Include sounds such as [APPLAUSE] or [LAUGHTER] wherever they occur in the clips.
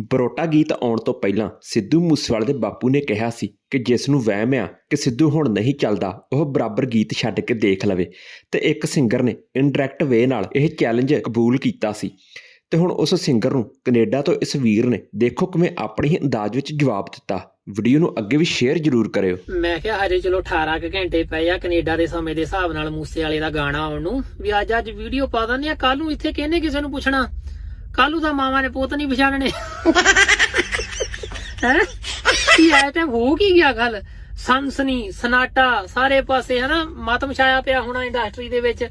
ਬਰੋਟਾ ਗੀਤ ਆਉਣ ਤੋਂ ਪਹਿਲਾਂ ਸਿੱਧੂ ਮੂਸੇਵਾਲੇ ਦੇ ਬਾਪੂ ਨੇ ਕਿਹਾ ਸੀ ਕਿ ਜਿਸ ਨੂੰ ਵਹਿਮ ਆ ਕਿ ਸਿੱਧੂ ਹੁਣ ਨਹੀਂ ਚੱਲਦਾ, ਉਹ ਬਰਾਬਰ ਗੀਤ ਛੱਡ ਕੇ ਦੇਖ ਲਵੇ। ਤੇ ਇੱਕ ਸਿੰਗਰ ਨੇ ਇਨਡਾਇਰੈਕਟ ਵੇ ਨਾਲ ਇਹ ਚੈਲੰਜ ਕਬੂਲ ਕੀਤਾ ਸੀ। ਤੇ ਹੁਣ ਉਸ ਸਿੰਗਰ ਨੂੰ ਕੈਨੇਡਾ ਤੋਂ ਇਸ ਵੀਰ ਨੇ ਦੇਖੋ ਕਿਵੇਂ ਆਪਣੇ ਹੀ ਅੰਦਾਜ਼ ਵਿੱਚ ਜਵਾਬ ਦਿੱਤਾ। ਵੀਡੀਓ ਨੂੰ ਅੱਗੇ ਵੀ ਸ਼ੇਅਰ ਜ਼ਰੂਰ ਕਰਿਓ। ਮੈਂ ਕਿਹਾ ਹਜੇ ਚਲੋ 18 ਕੁ ਘੰਟੇ ਪਏ ਆ ਕੈਨੇਡਾ ਦੇ ਸਮੇਂ ਦੇ ਹਿਸਾਬ ਨਾਲ ਮੂਸੇ ਵਾਲੇ ਦਾ ਗਾਣਾ ਆਉਣ ਨੂੰ। ਵੀ ਅੱਜ ਅੱਜ ਵੀਡੀਓ ਪਾ ਦਿੰਦੇ ਆ ਕੱਲ ਨੂੰ ਇੱਥੇ ਕਿਹਨੇ ਕਿਸੇ ਨੂੰ ਪੁੱਛਣਾ? ਕੱਲ ਦਾ ਤਾਂ ਮਾਵਾਂ ਨੇ ਪੁੱਤ ਨਹੀਂ ਪਛਾਣਨੇ। ਹੈ? ਕੀ ਐ ਤੇ ਹੋ ਕੀ ਗਿਆ ਗੱਲ? ਸੰਸਨੀ ਸਨਾਟਾ, ਸਾਰੇ ਪਾਸੇ, ਹਨਾ? ਮਤਮ ਛਾਇਆ ਪਿਆ ਹੋਣਾ ਇੰਡਸਟਰੀ ਦੇ ਵਿੱਚ।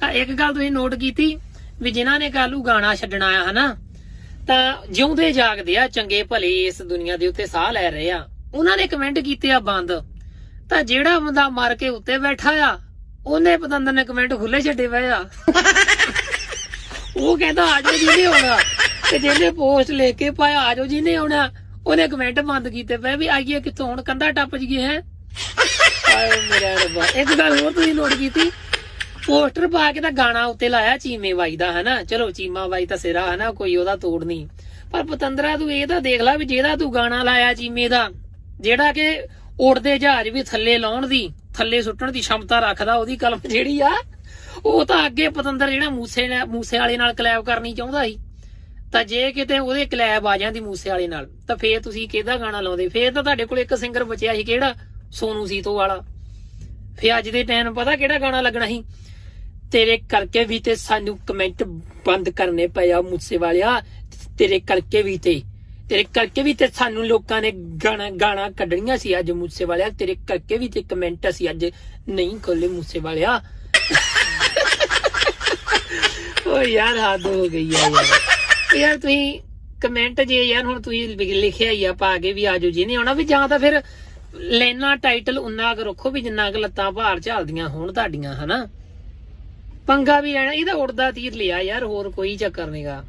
ਤਾਂ ਇੱਕ ਗੱਲ ਤੁਸੀਂ ਨੋਟ ਕੀਤੀ ਵੀ ਜਿਨ੍ਹਾਂ ਨੇ ਕਾਲੂ ਗਾਣਾ ਛੱਡਣਾ ਆ, ਹਨਾ? ਤਾਂ ਜਿਉਂਦੇ ਜਾਗਦੇ ਆ ਚੰਗੇ ਭਲੇ ਇਸ ਦੁਨੀਆ ਦੇ ਉੱਤੇ ਸਾਹ ਲੈ ਰਹੇ ਆ। ਉਹਨਾਂ ਨੇ ਕਮੈਂਟ ਕੀਤੇ ਆ ਬੰਦ। ਤਾਂ ਜਿਹੜਾ ਬੰਦਾ ਮਰ ਕੇ ਉੱਤੇ ਬੈਠਾ ਆ, ਉਹਨੇ ਪਤੰਦਰ ਨੇ ਕਮੈਂਟ ਖੁੱਲੇ ਛੱਡੇ ਪਏ ਆ। ਉਹ ਕਹਿੰਦਾ ਆਜੋ ਜਿਹਨੇ ਆਉਣਾ। ਤੇ ਜਿਹਨੇ ਪੋਸਟ ਲੈ ਕੇ ਪਾਇਆ ਆਜੋ ਜਿਹਨੇ ਆਉਣਾ। ਉਹਨੇ ਕਮੈਂਟ ਬੰਦ ਕੀਤੇ। ਪਏ ਵੀ ਆਈਏ ਕਿੱਥੋਂ? ਹੁਣ ਕੰਧਾ ਟੱਪ ਜੀਏ, ਹੈ? ਆਏ ਮੇਰਾ ਰੱਬਾ। ਇੱਕ ਗੱਲ ਹੋਰ ਤੁਸੀਂ ਨੋਟ ਕੀਤੀ। ਪੋਸਟਰ ਪਾ ਕੇ ਤਾਂ ਗਾਣਾ ਉੱਤੇ ਲਾਇਆ, ਚੀਮੇ ਬਾਈ ਦਾ, ਹਨਾ? ਚਲੋ, ਚੀਮਾ ਬਾਈ ਤਾਂ ਸਿਰਾ, ਹਨਾ? ਕੋਈ ਉਹਦਾ ਤੋੜ ਨਹੀਂ। ਪਰ ਪਤੰਦਰਾ, ਤੂੰ ਇਹ ਤਾਂ ਦੇਖ ਲੈ ਵੀ ਜਿਹਦਾ ਤੂੰ ਗਾਣਾ ਲਾਇਆ ਚੀਮੇ ਦਾ, ਜਿਹੜਾ ਕਿ ਉੜਦੇ ਜਹਾਜ਼ ਵੀ ਥੱਲੇ ਲਾਉਣ ਦੀ, ਥੱਲੇ ਸੁੱਟਣ ਦੀ ਸ਼ਮਤਾ ਰੱਖਦਾ, ਉਹਦੀ ਕਲਮ ਜਿਹੜੀ ਆ ਉਹ ਤਾਂ ਅੱਗੇ ਪਤੰਦਰ ਜਿਹੜਾ ਮੂਸੇ ਨਾਲ ਮੂਸੇ ਵਾਲੇ ਨਾਲ ਕਲੈਬ ਕਰਨੀ ਚਾਹੁੰਦਾ ਸੀ। ਤਾਂ ਜੇ ਕਿਤੇ ਉਹਦੇ ਕਲੈਬ ਆ ਜਾਂਦੀ ਮੂਸੇ ਵਾਲੇ ਨਾਲ, ਤਾਂ ਫੇਰ ਤੁਸੀਂ ਕਿਹਦਾ ਗਾਣਾ ਲਾਉਂਦੇ? ਫੇਰ ਤਾਂ ਤੁਹਾਡੇ ਕੋਲ ਇੱਕ ਸਿੰਗਰ ਬਚਿਆ ਸੀ ਕਿਹੜਾ? ਸੋਨੂ ਸੀਤੋ ਵਾਲਾ। ਫੇਰ ਅੱਜ ਦੇ ਟਾਈਮ ਪਤਾ ਕਿਹੜਾ ਗਾਣਾ ਲੱਗਣਾ ਸੀ? ਤੇਰੇ ਕਰਕੇ ਵੀ ਤੇ ਸਾਨੂੰ ਕਮੈਂਟ ਬੰਦ ਕਰਨੇ ਪਿਆ ਮੁੱਸੇ ਵਾਲਿਆ। ਤੇਰੇ ਕਰਕੇ ਵੀ ਤੇ। ਤੇਰੇ ਕਰਕੇ ਵੀ ਤੇ ਸਾਨੂੰ ਲੋਕਾਂ ਨੇ ਗਾਣਾ ਗਾਣਾ ਕੱਢਣੀਆਂ ਸੀ ਅੱਜ ਮੁੱਸੇ ਵਾਲਿਆ। ਤੇਰੇ ਕਰਕੇ ਵੀ ਤੇ ਕਮੈਂਟ ਅਸੀਂ ਅੱਜ ਨਹੀਂ ਖੋਲੇ ਮੁੱਸੇ ਵਾਲਿਆ। ਓ ਯਾਰ ਹੱਦ ਹੋ ਗਈ ਆ ਯਾਰ। [LAUGHS] ਯਾਰ ਤੁਸੀਂ ਕਮੈਂਟ ਜੇ ਯਾਰ ਹੁਣ ਤੁਸੀਂ ਲਿਖ- ਲਿਖਿਆ ਹੀ ਆ ਪਾ ਕੇ ਵੀ ਆਜੋ ਜੀ ਨਹੀਂ ਆਉਣਾ ਵੀ ਜਾਂ ਤਾਂ ਫਿਰ ਲੈਣਾ ਟਾਈਟਲ ਉਨਾ ਕੁ ਰੱਖੋ ਵੀ ਜਿੰਨਾ ਕੁ ਲੱਤਾਂ ਭਾਰ ਝਾਲਦੀਆਂ ਹੋਣ ਤੁਹਾਡੀਆਂ ਹਨਾ? ਪੰਗਾ ਵੀ ਲੈਣਾ ਇਹਦਾ ਉੜਦਾ ਤੀਰ ਲਿਆ ਯਾਰ ਹੋਰ ਕੋਈ ਚੱਕਰ ਨਹੀਂਗਾ